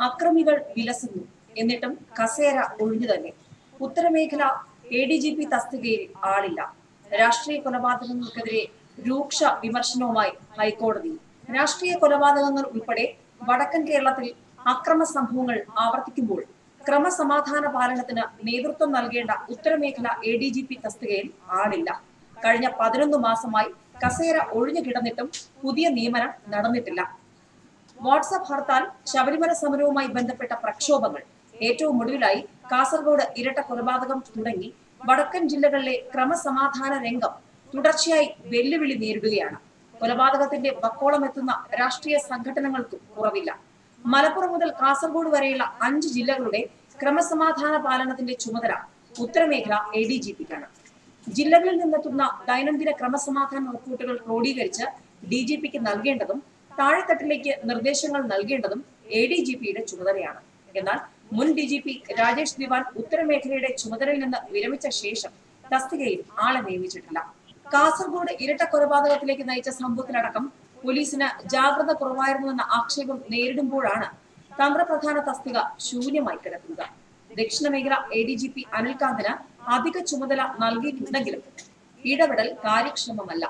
അക്രമികൾ വിലസുന്നു. എന്നിട്ടും കസേര ഒഴിഞ്ഞു തന്നെ. ഉത്തരമേഖല എ ഡി ജി പി തസ്തികയിൽ ആളില്ല. രാഷ്ട്രീയ കൊലപാതകങ്ങൾക്കെതിരെ രൂക്ഷ വിമർശനവുമായി ഹൈക്കോടതി. രാഷ്ട്രീയ കൊലപാതകങ്ങൾ ഉൾപ്പെടെ വടക്കൻ കേരളത്തിൽ അക്രമ സംഭവങ്ങൾ ആവർത്തിക്കുമ്പോൾ ക്രമസമാധാന പാലനത്തിന് നേതൃത്വം നൽകേണ്ട ഉത്തരമേഖല എ ഡി ജി പി തസ്തികയിൽ ആളില്ല. കഴിഞ്ഞ പതിനൊന്ന് മാസമായി കസേര ഒഴിഞ്ഞു കിടന്നിട്ടും പുതിയ നിയമനം നടന്നിട്ടില്ല. വാട്സാപ്പ് ഹർത്താൽ ശബരിമല സമരവുമായി ബന്ധപ്പെട്ട പ്രക്ഷോഭങ്ങൾ ഏറ്റവും ഒടുവിലായി കാസർഗോഡ് ഇരട്ട കൊലപാതകം തുടങ്ങി വടക്കൻ ജില്ലകളിലെ ക്രമസമാധാന രംഗം തുടർച്ചയായി വെല്ലുവിളി നേരിടുകയാണ്. കൊലപാതകത്തിന്റെ വക്കോളം എത്തുന്ന രാഷ്ട്രീയ സംഘടനകൾക്കും കുറവില്ല. മലപ്പുറം മുതൽ കാസർഗോഡ് വരെയുള്ള അഞ്ച് ജില്ലകളുടെ ക്രമസമാധാന പാലനത്തിന്റെ ചുമതല ഉത്തരമേഖല എ ഡി ജി പിക്കാണ്. ജില്ലകളിൽ നിന്നെത്തുന്ന ദൈനംദിന ക്രമസമാധാന റിപ്പോർട്ടുകൾ ക്രോഡീകരിച്ച് ഡി ജി പിക്ക് നൽകേണ്ടതും താഴെത്തട്ടിലേക്ക് നിർദ്ദേശങ്ങൾ നൽകേണ്ടതും എ ഡി ജി പിയുടെ ചുമതലയാണ്. എന്നാൽ മുൻ D G P Rajesh Diwan ഉത്തരമേഖലയുടെ ചുമതലയിൽ നിന്ന് വിരമിച്ച ശേഷം തസ്തികയിൽ ആളെ നിയമിച്ചിട്ടില്ല. കാസർഗോഡ് ഇരട്ട കൊലപാതകത്തിലേക്ക് നയിച്ച സംഭവത്തിലടക്കം പോലീസിന് ജാഗ്രത കുറവായിരുന്നുവെന്ന ആക്ഷേപം നേരിടുമ്പോഴാണ് തന്ത്രപ്രധാന തസ്തിക ശൂന്യമായി കിടക്കുന്നത്. ദക്ഷിണ മേഖല എ ഡി ജി പി അനിൽകാന്തിന് അധിക ചുമതല നൽകിയിട്ടുണ്ടെങ്കിലും ഇടപെടൽ കാര്യക്ഷമമല്ല.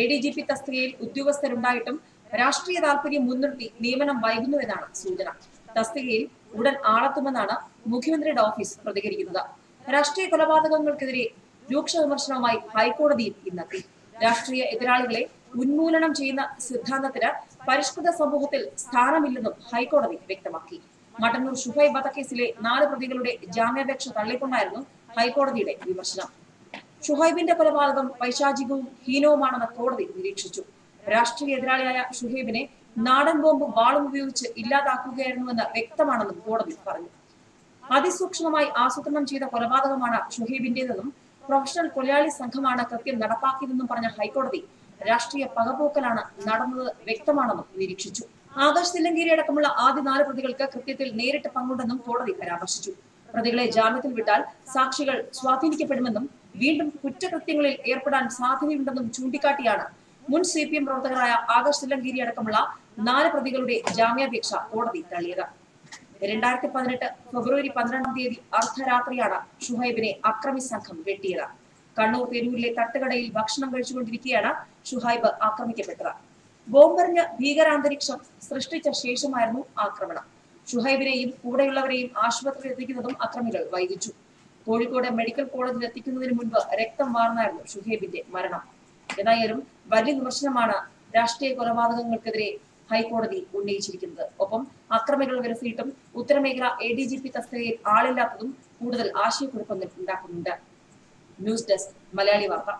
എ ഡി ജി പി തസ്തികയിൽ ഉദ്യോഗസ്ഥരുണ്ടായിട്ടും രാഷ്ട്രീയ താല്പര്യം മുൻനിർത്തി നിയമനം വൈകുന്നുവെന്നാണ് സൂചന. തസ്തികയിൽ ഉടൻ ആളെത്തുമെന്നാണ് മുഖ്യമന്ത്രിയുടെ ഓഫീസ് പ്രതികരിക്കുന്നത്. രാഷ്ട്രീയ കൊലപാതകങ്ങൾക്കെതിരെ രൂക്ഷ വിമർശനവുമായി ഹൈക്കോടതിയിൽ ഇന്നെത്തി. രാഷ്ട്രീയ എതിരാളികളെ ഉന്മൂലനം ചെയ്യുന്ന സിദ്ധാന്തത്തിന് പരിഷ്കൃത സമൂഹത്തിൽ സ്ഥാനമില്ലെന്നും ഹൈക്കോടതി വ്യക്തമാക്കി. മട്ടന്നൂർ ഷുഹൈബ് വധക്കേസിലെ നാല് പ്രതികളുടെ ജാമ്യാപേക്ഷ തള്ളിക്കൊണ്ടായിരുന്നു ഹൈക്കോടതിയുടെ വിമർശനം. ഷുഹൈബിന്റെ കൊലപാതകം പൈശാചികവും ഹീനവുമാണെന്ന് കോടതി നിരീക്ഷിച്ചു. രാഷ്ട്രീയ എതിരാളിയായ ഷുഹൈബിനെ നാടൻ ബോംബും വാളും ഉപയോഗിച്ച് ഇല്ലാതാക്കുകയായിരുന്നുവെന്ന് വ്യക്തമാണെന്നും കോടതി പറഞ്ഞു. അതിസൂക്ഷ്മമായി ആസൂത്രണം ചെയ്ത കൊലപാതകമാണ് ഷുഹൈബിന്റേതെന്നും പ്രൊഫഷണൽ കൊലയാളി സംഘമാണ് കൃത്യം നടപ്പാക്കിയതെന്നും പറഞ്ഞ ഹൈക്കോടതി രാഷ്ട്രീയ പകപോക്കലാണ് നടന്നത് വ്യക്തമാണെന്നും നിരീക്ഷിച്ചു. ആകാശ് തില്ലങ്കേരി അടക്കമുള്ള ആദ്യ നാല് പ്രതികൾക്ക് കൃത്യത്തിൽ നേരിട്ട് പങ്കുണ്ടെന്നും കോടതി പരാമർശിച്ചു. പ്രതികളെ ജാമ്യത്തിൽ വിട്ടാൽ സാക്ഷികൾ സ്വാധീനിക്കപ്പെടുമെന്നും വീണ്ടും കുറ്റകൃത്യങ്ങളിൽ ഏർപ്പെടാൻ സാധ്യതയുണ്ടെന്നും ചൂണ്ടിക്കാട്ടിയാണ് മുൻ സി പി എം പ്രവർത്തകരായ ആകാശ് തില്ലങ്കേരി അടക്കമുള്ള നാല് പ്രതികളുടെ ജാമ്യാപേക്ഷ കോടതി തള്ളിയത്. രണ്ടായിരത്തി പതിനെട്ട് ഫെബ്രുവരി പന്ത്രണ്ടാം തീയതി അർദ്ധരാത്രിയാണ് ഷുഹൈബിനെ അക്രമി സംഘം വെട്ടിയത്. കണ്ണൂർ തെരൂരിലെ തട്ടുകടയിൽ ഭക്ഷണം കഴിച്ചുകൊണ്ടിരിക്കെയാണ് ഷുഹൈബ് ആക്രമിക്കപ്പെട്ടത്. ബോംബെറിഞ്ഞ് ഭീകരാന്തരീക്ഷം സൃഷ്ടിച്ച ശേഷമായിരുന്നു ആക്രമണം. ഷുഹൈബിനെയും കൂടെയുള്ളവരെയും ആശുപത്രിയിൽ എത്തിക്കുന്നതും അക്രമികൾ വൈകിച്ചു. കോഴിക്കോട് മെഡിക്കൽ കോളേജിൽ എത്തിക്കുന്നതിന് മുൻപ് രക്തം വാർന്നായിരുന്നു ഷുഹൈബിന്റെ മരണം. ഏതായാലും വലിയ വിമർശനമാണ് രാഷ്ട്രീയ കൊലപാതകങ്ങൾക്കെതിരെ ഹൈക്കോടതി ഉന്നയിച്ചിരിക്കുന്നത്. ഒപ്പം അക്രമികൾ വിരസിയിട്ടും ഉത്തരമേഖല എ ഡി ജി പി തസ്തികയിൽ ആളില്ലാത്തതും കൂടുതൽ ആശയക്കുഴപ്പം ഉണ്ടാക്കുന്നുണ്ട്. ന്യൂസ് ഡെസ്ക് മലയാളി വാർത്ത.